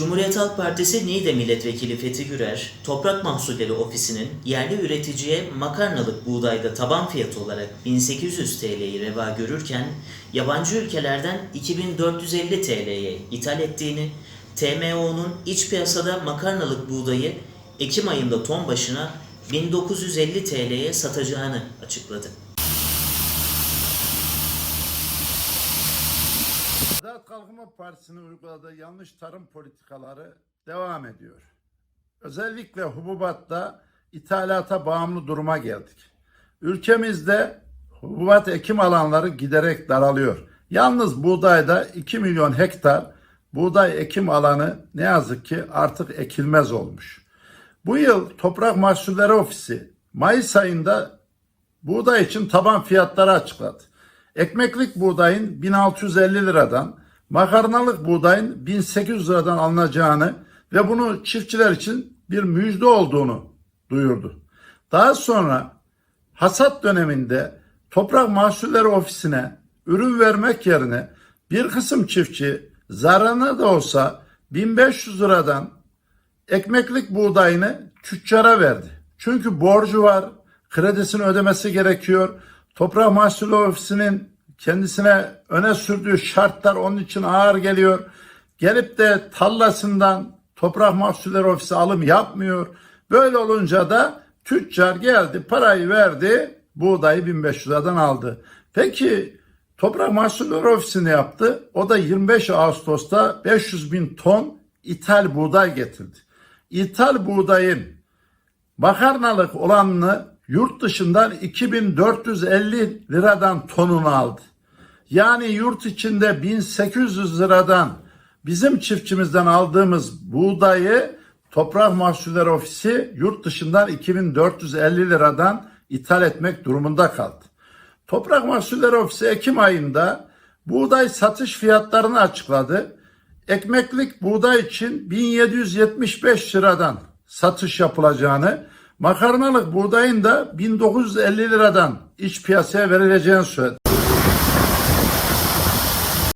Cumhuriyet Halk Partisi Niğde Milletvekili Fethi Gürer, Toprak Mahsulleri Ofisi'nin yerli üreticiye makarnalık buğdayda taban fiyatı olarak 1800 TL'yi reva görürken, yabancı ülkelerden 2450 TL'ye ithal ettiğini, TMO'nun iç piyasada makarnalık buğdayı Ekim ayında ton başına 1950 TL'ye satacağını açıkladı. Adalet Kalkınma Partisi'nin uyguladığı yanlış tarım politikaları devam ediyor. Özellikle hububatta ithalata bağımlı duruma geldik. Ülkemizde hububat ekim alanları giderek daralıyor. Yalnız buğdayda 2 milyon hektar buğday ekim alanı ne yazık ki artık ekilmez olmuş. Bu yıl Toprak Mahsulleri Ofisi Mayıs ayında buğday için taban fiyatları açıkladı. Ekmeklik buğdayın 1650 liradan, makarnalık buğdayın 1800 liradan alınacağını ve bunu çiftçiler için bir müjde olduğunu duyurdu. Daha sonra hasat döneminde Toprak Mahsulleri Ofisi'ne ürün vermek yerine bir kısım çiftçi zararına da olsa 1500 liradan ekmeklik buğdayını tüccara verdi. Çünkü borcu var, kredisini ödemesi gerekiyor. Toprak Mahsulü Ofisi'nin kendisine öne sürdüğü şartlar onun için ağır geliyor. Gelip de tallasından Toprak Mahsulleri Ofisi alım yapmıyor. Böyle olunca da tüccar geldi, parayı verdi, buğdayı 1500 liradan aldı. Peki Toprak Mahsulleri Ofisi ne yaptı? O da 25 Ağustos'ta 500 bin ton ithal buğday getirdi. İthal buğdayın makarnalık olanını yurt dışından 2450 liradan tonunu aldı. Yani yurt içinde 1800 liradan bizim çiftçimizden aldığımız buğdayı Toprak Mahsulleri Ofisi yurt dışından 2450 liradan ithal etmek durumunda kaldı. Toprak Mahsulleri Ofisi Ekim ayında buğday satış fiyatlarını açıkladı. Ekmeklik buğday için 1775 liradan satış yapılacağını, makarnalık buğdayın da 1950 liradan iç piyasaya verileceğini söyledi.